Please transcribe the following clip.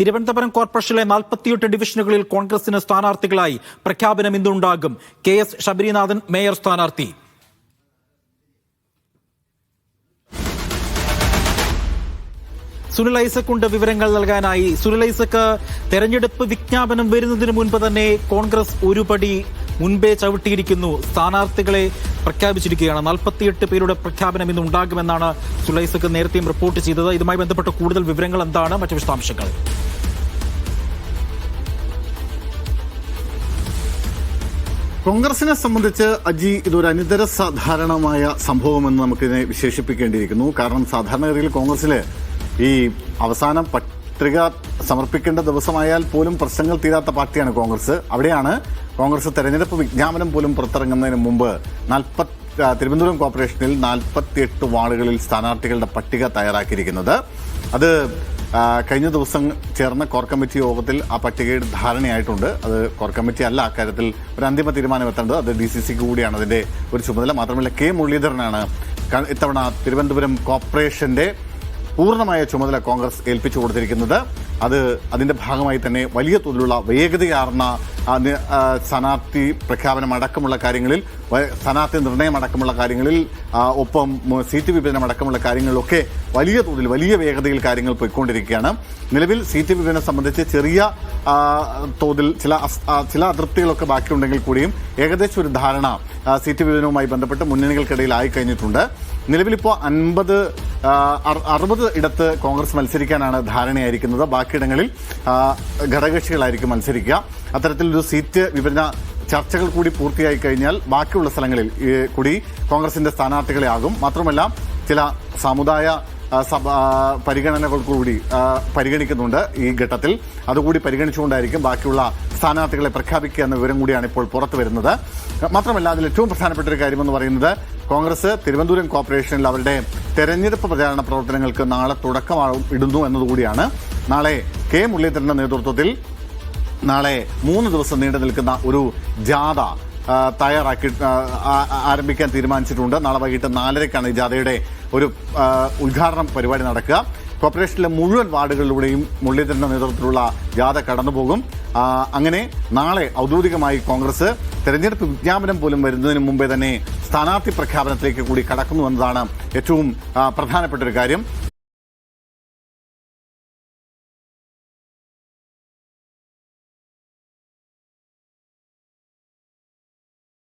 തിരുവനന്തപുരം കോർപ്പറേഷനിലെ നാൽപ്പത്തിയെട്ട് ഡിവിഷനുകളിൽ കോൺഗ്രസിന് സ്ഥാനാർത്ഥികളായി പ്രഖ്യാപനം ഇന്നുണ്ടാകും. കെ എസ് ശബരിനാഥൻ മേയർ സ്ഥാനാർത്ഥി. സുനിൽ ഐസക്കുണ്ട് വിവരങ്ങൾ നൽകാനായി. സുനിൽ ഐസക്ക് തെരഞ്ഞെടുപ്പ് വിജ്ഞാപനം വരുന്നതിന് മുൻപ് തന്നെ കോൺഗ്രസ് ഒരുപടി മുൻപേ ചവിട്ടിയിരിക്കുന്നു. സ്ഥാനാർത്ഥികളെ പ്രഖ്യാപിച്ചിരിക്കുകയാണ്. നാൽപ്പത്തിയെട്ട് പേരുടെ പ്രഖ്യാപനം ഇന്ന് ഉണ്ടാകുമെന്നാണ് സുനിൽ ഐസക്ക് നേരത്തെയും റിപ്പോർട്ട് ചെയ്തത്. ഇതുമായി ബന്ധപ്പെട്ട കൂടുതൽ വിവരങ്ങൾ എന്താണ്? മറ്റു വിശദാംശങ്ങൾ. കോൺഗ്രസിനെ സംബന്ധിച്ച് അജി ഇതൊരു അനിതര സാധാരണമായ സംഭവമെന്ന് നമുക്കിതിനെ വിശേഷിപ്പിക്കേണ്ടിയിരിക്കുന്നു. കാരണം സാധാരണഗതിയിൽ കോൺഗ്രസ്സിൽ ഈ അവസാനം പത്രിക സമർപ്പിക്കേണ്ട ദിവസമായാൽ പോലും പ്രശ്നങ്ങൾ തീരാത്ത പാർട്ടിയാണ് കോൺഗ്രസ്. അവിടെയാണ് കോൺഗ്രസ് തെരഞ്ഞെടുപ്പ് വിജ്ഞാപനം പോലും പുറത്തിറങ്ങുന്നതിന് മുമ്പ് നാൽപ്പത്തി തിരുവനന്തപുരം കോർപ്പറേഷനിൽ നാൽപ്പത്തിയെട്ട് വാർഡുകളിൽ സ്ഥാനാർത്ഥികളുടെ പട്ടിക തയ്യാറാക്കിയിരിക്കുന്നത്. അത് കഴിഞ്ഞ ദിവസം ചേർന്ന കോർ കമ്മിറ്റി യോഗത്തിൽ ആ പട്ടികയുടെ ധാരണയായിട്ടുണ്ട്. അത് കോർ കമ്മിറ്റി അല്ല അക്കാര്യത്തിൽ ഒരു അന്തിമ തീരുമാനം എത്തേണ്ടത് അത് ഡി സി സിക്ക് കൂടിയാണ്. അതിന്റെ ഒരു ചുമതല മാത്രമല്ല കെ മുരളീധരനാണ്. ഇത്തവണ തിരുവനന്തപുരം കോർപ്പറേഷന്റെ പൂർണമായ ചുമതല കോൺഗ്രസ് ഏൽപ്പിച്ചു കൊടുത്തിരിക്കുന്നത്. അത് അതിന്റെ ഭാഗമായി തന്നെ വലിയ തോതിലുള്ള വേഗതയാർന്ന സ്ഥാനാർത്ഥി പ്രഖ്യാപനം അടക്കമുള്ള കാര്യങ്ങളിൽ സ്ഥാനാർത്ഥി നിർണയം അടക്കമുള്ള കാര്യങ്ങളിൽ ഒപ്പം സീറ്റ് വിഭജനം അടക്കമുള്ള കാര്യങ്ങളിലൊക്കെ വലിയ തോതിൽ വലിയ വേഗതയിൽ കാര്യങ്ങൾ പോയിക്കൊണ്ടിരിക്കുകയാണ്. നിലവിൽ സീറ്റ് വിഭജനം സംബന്ധിച്ച് ചെറിയ തോതിൽ ചില ചില അതൃപ്തികളൊക്കെ ബാക്കിയുണ്ടെങ്കിൽ കൂടിയും ഏകദേശം ഒരു ധാരണ സീറ്റ് വിഭജനവുമായി ബന്ധപ്പെട്ട് മുന്നണികൾക്കിടയിൽ ആയി കഴിഞ്ഞിട്ടുണ്ട് നിലവിലിപ്പോൾ അൻപത് അറുപത് ഇടത്ത് കോൺഗ്രസ് മത്സരിക്കാനാണ് ധാരണയായിരിക്കുന്നത്. ബാക്കിയിടങ്ങളിൽ ഘടകകക്ഷികളായിരിക്കും മത്സരിക്കുക. അത്തരത്തിലൊരു സീറ്റ് വിഭജന ചർച്ചകൾ കൂടി പൂർത്തിയായി കഴിഞ്ഞാൽ ബാക്കിയുള്ള സ്ഥലങ്ങളിൽ കൂടി കോൺഗ്രസിന്റെ സ്ഥാനാർത്ഥികളെ ആകും. മാത്രമല്ല ചില സമുദായ സഭ പരിഗണനകൾ കൂടി പരിഗണിക്കുന്നുണ്ട് ഈ ഘട്ടത്തിൽ. അതുകൂടി പരിഗണിച്ചുകൊണ്ടായിരിക്കും ബാക്കിയുള്ള സ്ഥാനാർത്ഥികളെ പ്രഖ്യാപിക്കുക എന്ന വിവരം കൂടിയാണ് ഇപ്പോൾ പുറത്തു വരുന്നത് മാത്രമല്ല അതിൽ ഏറ്റവും പ്രധാനപ്പെട്ട ഒരു കാര്യമെന്ന് പറയുന്നത് കോൺഗ്രസ് തിരുവനന്തപുരം കോർപ്പറേഷനിൽ അവരുടെ തെരഞ്ഞെടുപ്പ് പ്രചാരണ പ്രവർത്തനങ്ങൾക്ക് നാളെ തുടക്കമാകും ഇടുന്നു എന്നതുകൂടിയാണ്. നാളെ കെ മുരളീധരന്റെ നേതൃത്വത്തിൽ നാളെ മൂന്ന് ദിവസം നീണ്ടു നിൽക്കുന്ന ഒരു ജാഥ തയ്യാറാക്കി ആരംഭിക്കാൻ തീരുമാനിച്ചിട്ടുണ്ട്. നാളെ വൈകിട്ട് നാലരയ്ക്കാണ് ഈ ജാഥയുടെ ഒരു ഉദ്ഘാടനം പരിപാടി നടക്കുക. കോർപ്പറേഷനിലെ മുഴുവൻ വാർഡുകളിലൂടെയും മുരളീധരന്റെ നേതൃത്വത്തിലുള്ള ജാഥ കടന്നുപോകും. അങ്ങനെ നാളെ ഔദ്യോഗികമായി കോൺഗ്രസ് തെരഞ്ഞെടുപ്പ് വിജ്ഞാപനം പോലും വരുന്നതിന് മുമ്പേ തന്നെ സ്ഥാനാർത്ഥി പ്രഖ്യാപനത്തിലേക്ക് കൂടി കടക്കുന്നു എന്നതാണ് ഏറ്റവും പ്രധാനപ്പെട്ട ഒരു കാര്യം.